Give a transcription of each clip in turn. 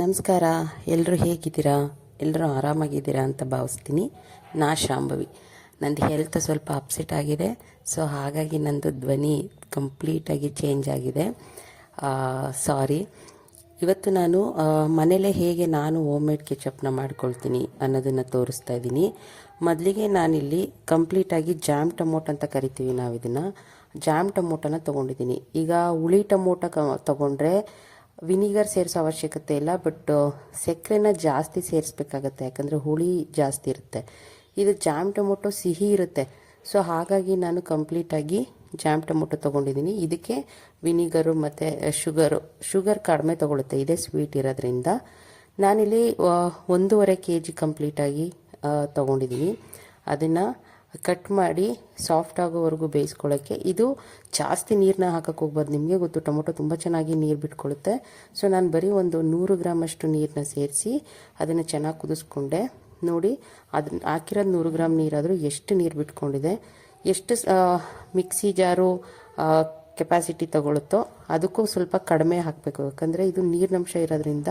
ನಮಸ್ಕಾರ. ಎಲ್ಲರೂ ಹೇಗಿದ್ದೀರಾ? ಎಲ್ಲರೂ ಆರಾಮಾಗಿದ್ದೀರಾ ಅಂತ ಭಾವಿಸ್ತೀನಿ. ನಾ ಶಾಂಭವಿ. ನಂದು ಹೆಲ್ತ್ ಸ್ವಲ್ಪ ಅಪ್ಸೆಟ್ ಆಗಿದೆ. ಸೊ ಹಾಗಾಗಿ ನಂದು ಧ್ವನಿ ಕಂಪ್ಲೀಟಾಗಿ ಚೇಂಜ್ ಆಗಿದೆ. ಸಾರಿ ಇವತ್ತು ನಾನು ಮನೇಲೇ ಹೇಗೆ ನಾನು ಹೋಮ್ ಮೇಡ್ ಕೆಚಪ್ನ ಮಾಡ್ಕೊಳ್ತೀನಿ ಅನ್ನೋದನ್ನು ತೋರಿಸ್ತಾ ಇದ್ದೀನಿ. ಮೊದಲಿಗೆ ನಾನಿಲ್ಲಿ ಕಂಪ್ಲೀಟಾಗಿ ಜಾಮ್ ಟೊಮೊಟೊ ಅಂತ ಕರಿತೀವಿ ನಾವು ಇದನ್ನು ಜಾಮ್ ಟೊಮೊಟೊನ ತೊಗೊಂಡಿದ್ದೀನಿ. ಈಗ ಹುಳಿ ಟೊಮೊಟೊ ಕ, ತೊಗೊಂಡ್ರೆ ವಿನಿಗರ್ ಸೇರಿಸೋ ಅವಶ್ಯಕತೆ ಇಲ್ಲ ಬಟ್ ಸಕ್ಕರೆನ ಜಾಸ್ತಿ ಸೇರಿಸ್ಬೇಕಾಗತ್ತೆ. ಯಾಕಂದರೆ ಹುಳಿ ಜಾಸ್ತಿ ಇರುತ್ತೆ. ಇದು ಜಾಮ್ ಟೊಮೊಟೊ ಸಿಹಿ ಇರುತ್ತೆ. ಸೊ ಹಾಗಾಗಿ ನಾನು ಕಂಪ್ಲೀಟಾಗಿ ಜಾಮ್ ಟೊಮೊಟೊ ತೊಗೊಂಡಿದ್ದೀನಿ. ಇದಕ್ಕೆ ವಿನಿಗರು ಮತ್ತು ಶುಗರು, ಶುಗರ್ ಕಡಿಮೆ ತೊಗೊಳುತ್ತೆ. ಇದೇ ಸ್ವೀಟ್ ಇರೋದ್ರಿಂದ. ನಾನಿಲ್ಲಿ ಒಂದೂವರೆ ಕೆ ಜಿ ಕಂಪ್ಲೀಟಾಗಿ ತೊಗೊಂಡಿದ್ದೀನಿ. ಅದನ್ನು ಕಟ್ ಮಾಡಿ ಸಾಫ್ಟ್ ಆಗೋವರೆಗೂ ಬೇಯಿಸ್ಕೊಳ್ಳೋಕ್ಕೆ. ಇದು ಜಾಸ್ತಿ ನೀರನ್ನ ಹಾಕಕ್ಕೆ ಹೋಗ್ಬಾರ್ದು. ನಿಮಗೆ ಗೊತ್ತು, ಟೊಮೊಟೊ ತುಂಬ ಚೆನ್ನಾಗಿ ನೀರು ಬಿಟ್ಕೊಳ್ಳುತ್ತೆ ಸೊ ನಾನು ಬರೀ ಒಂದು ನೂರು ಗ್ರಾಮಷ್ಟು ನೀರನ್ನ ಸೇರಿಸಿ ಅದನ್ನು ಚೆನ್ನಾಗಿ ಕುದಿಸ್ಕೊಂಡೆ. ನೋಡಿ ಅದನ್ನ ಹಾಕಿರೋದು ನೂರು ಗ್ರಾಮ್ ನೀರಾದರೂ ಎಷ್ಟು ನೀರು ಬಿಟ್ಕೊಂಡಿದೆ, ಎಷ್ಟು ಮಿಕ್ಸಿ ಜಾರು ಕೆಪಾಸಿಟಿ ತಗೊಳುತ್ತೋ ಅದಕ್ಕೂ ಸ್ವಲ್ಪ ಕಡಿಮೆ ಹಾಕಬೇಕು. ಯಾಕಂದರೆ ಇದು ನೀರಿನಂಶ ಇರೋದ್ರಿಂದ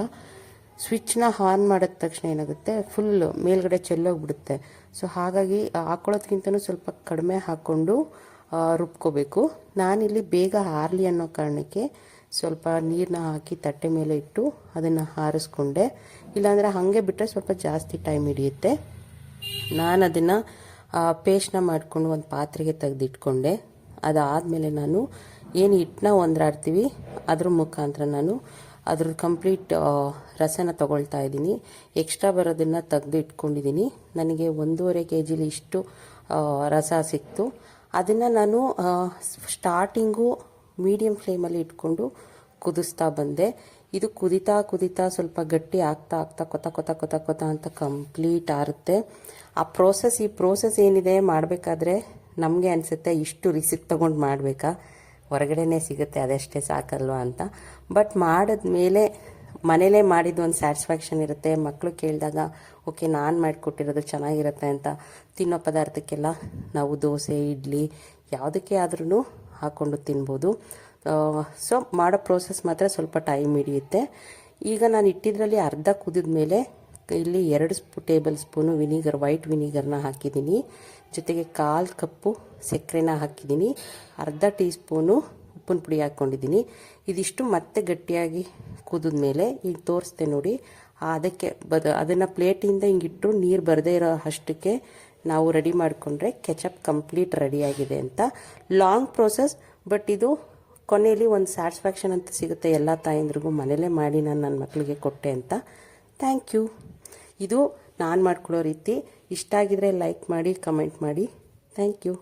ಸ್ವಿಚ್ನ ಆನ್ ಮಾಡಿದ ತಕ್ಷಣ ಏನಾಗುತ್ತೆ? ಫುಲ್ ಮೇಲ್ಗಡೆ ಚೆಲ್ಲೋಗ್ಬಿಡುತ್ತೆ. ಸೊ ಹಾಗಾಗಿ ಹಾಕೊಳ್ಳೋದ್ಕಿಂತನೂ ಸ್ವಲ್ಪ ಕಡಿಮೆ ಹಾಕ್ಕೊಂಡು ರುಬ್ಕೋಬೇಕು. ನಾನಿಲ್ಲಿ ಬೇಗ ಹಾರಲಿ ಅನ್ನೋ ಕಾರಣಕ್ಕೆ ಸ್ವಲ್ಪ ನೀರನ್ನ ಹಾಕಿ ತಟ್ಟೆ ಮೇಲೆ ಇಟ್ಟು ಅದನ್ನು ಹಾರಿಸ್ಕೊಂಡೆ ಇಲ್ಲಾಂದರೆ ಹಾಗೆ ಬಿಟ್ಟರೆ ಸ್ವಲ್ಪ ಜಾಸ್ತಿ ಟೈಮ್ ಹಿಡಿಯುತ್ತೆ. ನಾನು ಅದನ್ನು ಪೇಸ್ಟ್ನ ಮಾಡಿಕೊಂಡು ಒಂದು ಪಾತ್ರೆಗೆ ತೆಗೆದಿಟ್ಕೊಂಡೆ. ಅದಾದಮೇಲೆ ನಾನು ಏನು ಹಿಟ್ಟನ್ನ ಒಂದ್ರಾಡ್ತೀವಿ, ಅದ್ರ ಮುಖಾಂತರ ನಾನು ಅದ್ರ ಕಂಪ್ಲೀಟ್ ರಸನ ತಗೊಳ್ತಾ ಇದ್ದೀನಿ. ಎಕ್ಸ್ಟ್ರಾ ಬರೋದನ್ನು ತೆಗೆದು ಇಟ್ಕೊಂಡಿದ್ದೀನಿ ನನಗೆ ಒಂದೂವರೆ ಕೆ ಜಿಲಿ ಇಷ್ಟು ರಸ ಸಿಕ್ತು. ಅದನ್ನು ನಾನು ಸ್ಟಾರ್ಟಿಂಗು ಮೀಡಿಯಮ್ ಫ್ಲೇಮಲ್ಲಿ ಇಟ್ಕೊಂಡು ಕುದಿಸ್ತಾ ಬಂದೆ. ಇದು ಕುದಿತಾ ಕುದಿತಾ ಸ್ವಲ್ಪ ಗಟ್ಟಿ ಆಗ್ತಾ ಆಗ್ತಾ ಕೊತ ಕೊತ ಕೊತ ಕೊತ ಅಂತ ಕಂಪ್ಲೀಟ್ ಆರುತ್ತೆ. ಆ ಪ್ರೋಸೆಸ್ ಈ ಪ್ರೋಸೆಸ್ ಏನಿದೆ ಮಾಡಬೇಕಾದ್ರೆ ನಮಗೆ ಅನಿಸುತ್ತೆ ಇಷ್ಟು ರಿಸಿಕ್ ತೊಗೊಂಡು ಮಾಡಬೇಕಾ? ಹೊರಗಡೆನೇ ಸಿಗುತ್ತೆ, ಅದಷ್ಟೇ ಸಾಕಲ್ವಾ ಅಂತ. ಬಟ್ ಮಾಡಿದ್ಮೇಲೆ, ಮನೇಲೇ ಮಾಡಿದ್ದು ಒಂದು ಸ್ಯಾಟಿಸ್ಫ್ಯಾಕ್ಷನ್ ಇರುತ್ತೆ. ಮಕ್ಕಳು ಕೇಳಿದಾಗ ಓಕೆ ನಾನು ಮಾಡಿಕೊಟ್ಟಿರೋದು ಚೆನ್ನಾಗಿರುತ್ತೆ ಅಂತ ತಿನ್ನೋ ಪದಾರ್ಥಕ್ಕೆಲ್ಲ ನಾವು ದೋಸೆ, ಇಡ್ಲಿ, ಯಾವುದಕ್ಕೆ ಆದ್ರೂ ಹಾಕ್ಕೊಂಡು ತಿನ್ಬೋದು. ಸೊ ಮಾಡೋ ಪ್ರೋಸೆಸ್ ಮಾತ್ರ ಸ್ವಲ್ಪ ಟೈಮ್ ಹಿಡಿಯುತ್ತೆ. ಈಗ ನಾನು ಇಟ್ಟಿದ್ರಲ್ಲಿ ಅರ್ಧ ಕುದಿದ ಮೇಲೆ ಇಲ್ಲಿ ಎರಡು ಸ್ಪೂ, ಟೇಬಲ್ ಸ್ಪೂನು ವಿನಿಗರ್, ವೈಟ್ ವಿನಿಗರ್ನ ಹಾಕಿದ್ದೀನಿ. ಜೊತೆಗೆ ಕಾಲು ಕಪ್ಪು ಸಕ್ಕರೆನ ಹಾಕಿದ್ದೀನಿ. ಅರ್ಧ ಟೀ ಸ್ಪೂನು ಉಪ್ಪಿನ ಪುಡಿ ಹಾಕ್ಕೊಂಡಿದ್ದೀನಿ. ಇದಿಷ್ಟು ಮತ್ತೆ ಗಟ್ಟಿಯಾಗಿ ಕುದಿದ ಮೇಲೆ ಈಗ ತೋರಿಸ್ತೆ ನೋಡಿ. ಅದಕ್ಕೆ ಬದ, ಅದನ್ನು ಪ್ಲೇಟಿಂದ ಹಿಂಗಿಟ್ಟು ನೀರು ಬರದೇ ಇರೋ ಅಷ್ಟಕ್ಕೆ ನಾವು ರೆಡಿ ಮಾಡಿಕೊಂಡ್ರೆ ಕೆಚಪ್ ಕಂಪ್ಲೀಟ್ ರೆಡಿಯಾಗಿದೆ ಅಂತ. ಲಾಂಗ್ ಪ್ರೋಸೆಸ್, ಬಟ್ ಇದು ಕೊನೆಯಲ್ಲಿ ಒಂದು ಸ್ಯಾಟಿಸ್ಫ್ಯಾಕ್ಷನ್ ಅಂತ ಸಿಗುತ್ತೆ ಎಲ್ಲ ತಾಯಂದ್ರಿಗೂ ಮನೇಲೇ ಮಾಡಿ ನಾನು ನನ್ನ ಮಕ್ಕಳಿಗೆ ಕೊಟ್ಟೆ ಅಂತ. Thank you. ಇದು ನಾನು ಮಾಡ್ಕೊಳ್ಳೋ ರೀತಿ. ಇಷ್ಟ ಆಗಿದ್ರೆ ಲೈಕ್ ಮಾಡಿ ಕಮೆಂಟ್ ಮಾಡಿ. Thank you